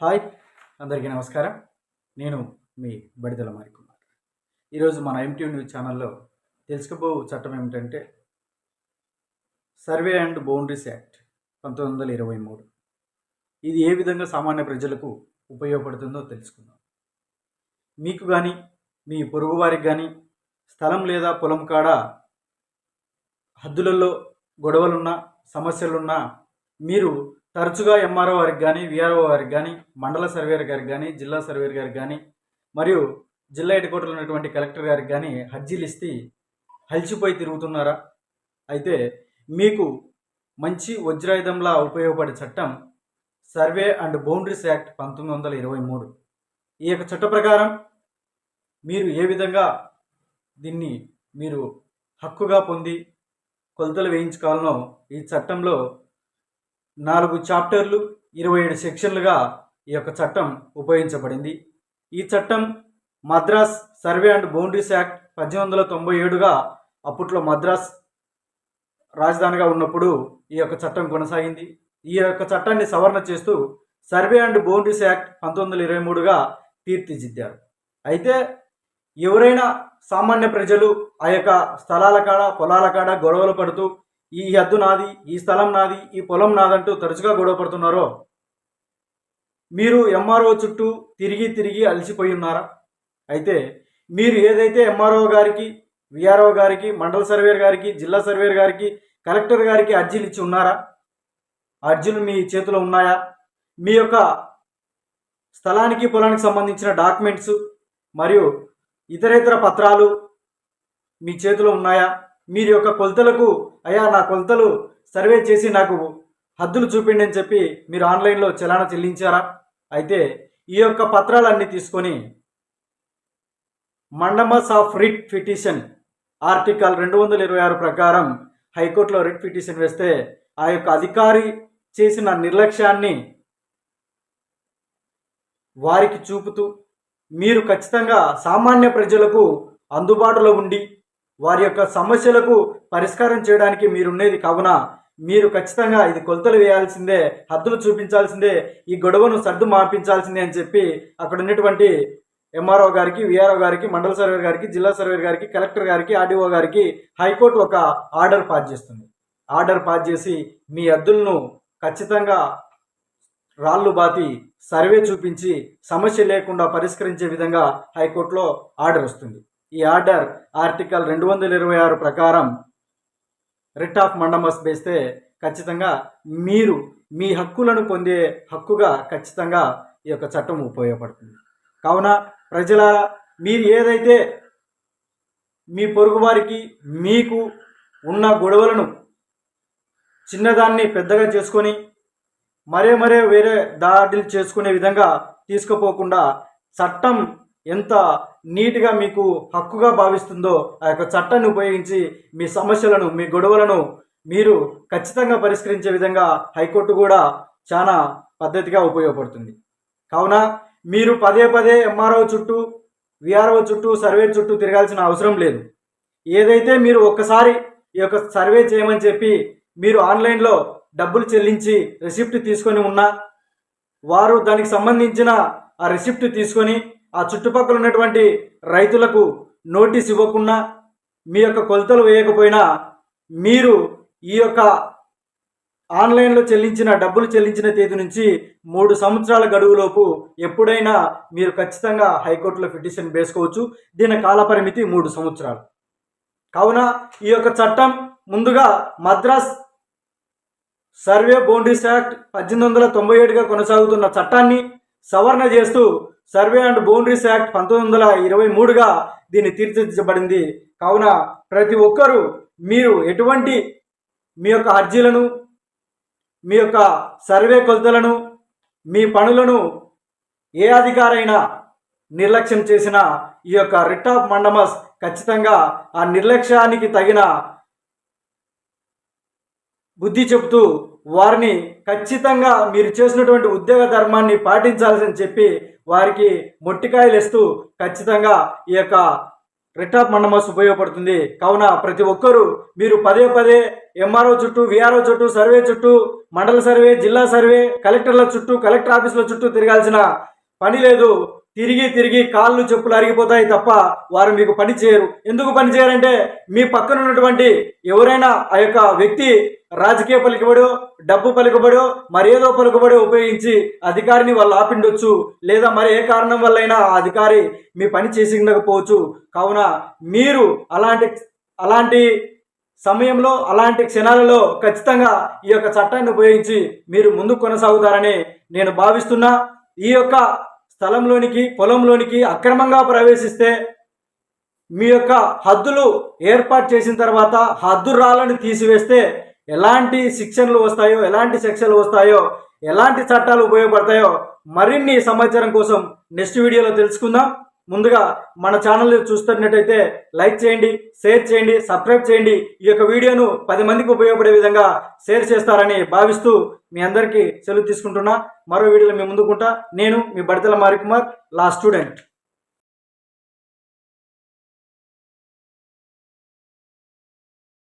Hi అందరికీ నమస్కారం. నేను మీ బడిదల మారికుమార్. ఈరోజు మన ఎంటీ న్యూస్ ఛానల్లో తెలుసుకోబో చట్టం ఏమిటంటే సర్వే అండ్ బౌండరీస్ యాక్ట్ పంతొమ్మిది వందల ఇరవై మూడు. ఇది ఏ విధంగా సామాన్య ప్రజలకు ఉపయోగపడుతుందో తెలుసుకుందాం. మీకు కానీ మీ పొరుగు వారికి కానీ స్థలం లేదా పొలం కాడ హద్దులలో గొడవలున్నా సమస్యలున్నా మీరు తరచుగా ఎంఆర్ఓ వారికి కానీ విఆర్ఓ వారికి కానీ మండల సర్వేర్ గారికి కానీ జిల్లా సర్వేర్ గారికి కానీ మరియు జిల్లా హెడ్ క్వార్టర్లో ఉన్నటువంటి కలెక్టర్ గారికి కానీ హర్జీలు ఇస్తే హల్చిపోయి తిరుగుతున్నారా? అయితే మీకు మంచి వజ్రాయుధంలా ఉపయోగపడే చట్టం సర్వే అండ్ బౌండరీస్ యాక్ట్ పంతొమ్మిది వందల ఇరవై మూడు. ఈ యొక్క చట్ట ప్రకారం మీరు ఏ విధంగా దీన్ని మీరు హక్కుగా పొంది కొలతలు వేయించుకోవాలనో ఈ చట్టంలో నాలుగు చాప్టర్లు ఇరవై ఏడు సెక్షన్లుగా ఈ యొక్క చట్టం ఉపయోగించబడింది. ఈ చట్టం Madras survey and boundaries act పద్దెనిమిది వందల తొంభై ఏడుగా అప్పట్లో మద్రాస్ రాజధానిగా ఉన్నప్పుడు ఈ యొక్క చట్టం కొనసాగింది. ఈ యొక్క చట్టాన్ని సవరణ చేస్తూ సర్వే అండ్ బౌండరీస్ యాక్ట్ పంతొమ్మిది వందల ఇరవై మూడుగా తీర్చిదిద్దారు. అయితే ఎవరైనా సామాన్య ప్రజలు ఆ యొక్క స్థలాల కాడ పొలాల కాడ గొడవలు పడుతూ ఈ హద్దు నాది ఈ స్థలం నాది ఈ పొలం నాదంటూ తరచుగా గొడవ పడుతున్నారో? మీరు ఎంఆర్ఓ చుట్టూ తిరిగి తిరిగి అలసిపోయి ఉన్నారా? అయితే మీరు ఏదైతే ఎంఆర్ఓ గారికి విఆర్ఓ గారికి మండల సర్వేర్ గారికి జిల్లా సర్వేర్ గారికి కలెక్టర్ గారికి అర్జీలు ఇచ్చి ఉన్నారా? అర్జీలు మీ చేతిలో ఉన్నాయా? మీ యొక్క స్థలానికి పొలానికి సంబంధించిన డాక్యుమెంట్స్ మరియు ఇతరేతర పత్రాలు మీ చేతిలో ఉన్నాయా? మీరు యొక్క కొలతలకు అయ్యా నా కొలతలు సర్వే చేసి నాకు హద్దులు చూపిండి అని చెప్పి మీరు ఆన్లైన్లో చలానా చెల్లించారా? అయితే ఈ యొక్క పత్రాలన్నీ తీసుకొని mandamus of writ petition article రెండు వందల ఇరవై ఆరు ప్రకారం హైకోర్టులో రిట్ పిటిషన్ వేస్తే ఆ యొక్క అధికారి చేసిన నిర్లక్ష్యాన్ని వారికి చూపుతూ మీరు ఖచ్చితంగా సామాన్య ప్రజలకు అందుబాటులో ఉండి వారి యొక్క సమస్యలకు పరిష్కారం చేయడానికి మీరున్నది కావున మీరు ఖచ్చితంగా ఇది కొలతలు వేయాల్సిందే హద్దులు చూపించాల్సిందే ఈ గొడవను సర్దు మాపించాల్సిందే అని చెప్పి అక్కడ ఉన్నటువంటి ఎంఆర్ఓ గారికి విఆర్ఓ గారికి మండల సర్వేర్ గారికి జిల్లా సర్వేర్ గారికి కలెక్టర్ గారికి ఆర్డీఓ గారికి హైకోర్టు ఒక ఆర్డర్ పాస్ చేస్తుంది. ఆర్డర్ పాస్ చేసి మీ హద్దులను ఖచ్చితంగా రాళ్ళు బాతి సర్వే చూపించి సమస్య లేకుండా పరిష్కరించే విధంగా హైకోర్టులో ఆర్డర్ వస్తుంది. ఈ ఆర్డర్ ఆర్టికల్ రెండు వందల ఇరవై ఆరు ప్రకారం రిట్ ఆఫ్ మండమస్ వేస్తే ఖచ్చితంగా మీరు మీ హక్కులను పొందే హక్కుగా ఖచ్చితంగా ఈ యొక్క చట్టం ఉపయోగపడుతుంది. కావున ప్రజల మీరు ఏదైతే మీ పొరుగువారికి మీకు ఉన్న గొడవలను చిన్నదాన్ని పెద్దగా చేసుకొని మరే మరే వేరే దాడులు చేసుకునే విధంగా తీసుకుపోకుండా చట్టం ఎంత నీట్గా మీకు హక్కుగా భావిస్తుందో ఆ యొక్క చట్టాన్ని ఉపయోగించి మీ సమస్యలను మీ గొడవలను మీరు ఖచ్చితంగా పరిష్కరించే విధంగా హైకోర్టు కూడా చాలా పద్ధతిగా ఉపయోగపడుతుంది. కావున మీరు పదే పదే ఎంఆర్ఓ చుట్టూ విఆర్ఓ చుట్టూ సర్వే చుట్టూ తిరగాల్సిన అవసరం లేదు. ఏదైతే మీరు ఒక్కసారి ఈ యొక్క సర్వే చేయమని చెప్పి మీరు ఆన్లైన్లో డబ్బులు చెల్లించి రిసిప్ట్ తీసుకొని ఉన్నా వారు దానికి సంబంధించిన ఆ రిసిప్ట్ తీసుకొని ఆ చుట్టుపక్కల ఉన్నటువంటి రైతులకు నోటీస్ ఇవ్వకుండా మీ యొక్క కొలతలు వేయకపోయినా మీరు ఈ యొక్క ఆన్లైన్లో చెల్లించిన డబ్బులు చెల్లించిన తేదీ నుంచి మూడు సంవత్సరాల గడువులోపు ఎప్పుడైనా మీరు ఖచ్చితంగా హైకోర్టులో పిటిషన్ వేసుకోవచ్చు. దీని కాలపరిమితి మూడు సంవత్సరాలు. కావున ఈ యొక్క చట్టం ముందుగా మద్రాస్ సర్వే బౌండరీస్ యాక్ట్ పద్దెనిమిది వందల తొంభై ఏడుగా కొనసాగుతున్న చట్టాన్ని సవరణ చేస్తూ సర్వే అండ్ బౌండరీస్ యాక్ట్ పంతొమ్మిది వందల ఇరవై మూడుగా దీన్ని తీర్చిదిద్దబడింది. కావున ప్రతి ఒక్కరూ మీరు ఎటువంటి మీ యొక్క అర్జీలను మీ యొక్క సర్వే కొలతలను మీ పనులను ఏ అధికారైనా నిర్లక్ష్యం చేసిన ఈ యొక్క రిట్ ఆఫ్ మండమస్ ఖచ్చితంగా ఆ నిర్లక్ష్యానికి తగిన బుద్ధి చెబుతూ వారిని ఖచ్చితంగా మీరు చేసినటువంటి ఉద్యోగ ధర్మాన్ని పాటించాల్సింది చెప్పి వారికి మొట్టికాయలు ఇస్తూ ఖచ్చితంగా ఈ యొక్క రిటాప్ మండమస్ ఉపయోగపడుతుంది. కావున ప్రతి ఒక్కరూ మీరు పదే పదే ఎంఆర్ఓ చుట్టూ విఆర్ఓ చుట్టూ సర్వే చుట్టూ మండల సర్వే జిల్లా సర్వే కలెక్టర్ల చుట్టూ కలెక్టర్ ఆఫీసుల చుట్టూ తిరగాల్సిన పని లేదు. తిరిగి తిరిగి కాళ్ళు చెప్పులు అరిగిపోతాయి తప్ప వారు మీకు పని చేయరు. ఎందుకు పని చేయరంటే మీ పక్కన ఉన్నటువంటి ఎవరైనా ఆ యొక్క వ్యక్తి రాజకీయ పలుకుబడో డబ్బు పలుకుబడో మరేదో పలుకుబడో ఉపయోగించి అధికారిని వాళ్ళు ఆపిండొచ్చు లేదా మరి ఏ కారణం వల్లైనా ఆ అధికారి మీ పని చేసి ఉండకపోవచ్చు కావున మీరు అలాంటి అలాంటి సమయంలో అలాంటి క్షణాలలో ఖచ్చితంగా ఈ యొక్క చట్టాన్ని ఉపయోగించి మీరు ముందు కొనసాగుతారని నేను భావిస్తున్నా. ఈ యొక్క స్థలంలోనికి పొలంలోనికి అక్రమంగా ప్రవేశిస్తే మీ యొక్క హద్దులు ఏర్పాటు చేసిన తర్వాత హద్దు రాళ్ళను తీసివేస్తే ఎలాంటి శిక్షణలు వస్తాయో ఎలాంటి శిక్షలు వస్తాయో ఎలాంటి చట్టాలు ఉపయోగపడతాయో మరిన్ని సమాచారం కోసం నెక్స్ట్ వీడియోలో తెలుసుకుందాం. ముందుగా మన ఛానల్ చూస్తున్నట్టయితే లైక్ చేయండి షేర్ చేయండి సబ్స్క్రైబ్ చేయండి. ఈ యొక్క వీడియోను పది మందికి ఉపయోగపడే విధంగా షేర్ చేస్తారని భావిస్తూ మీ అందరికీ సెలవు తీసుకుంటున్నా. మరో వీడియోలో మీ ముందుకుంటా నేను మీ బడితల మారికుమార్ లా స్టూడెంట్.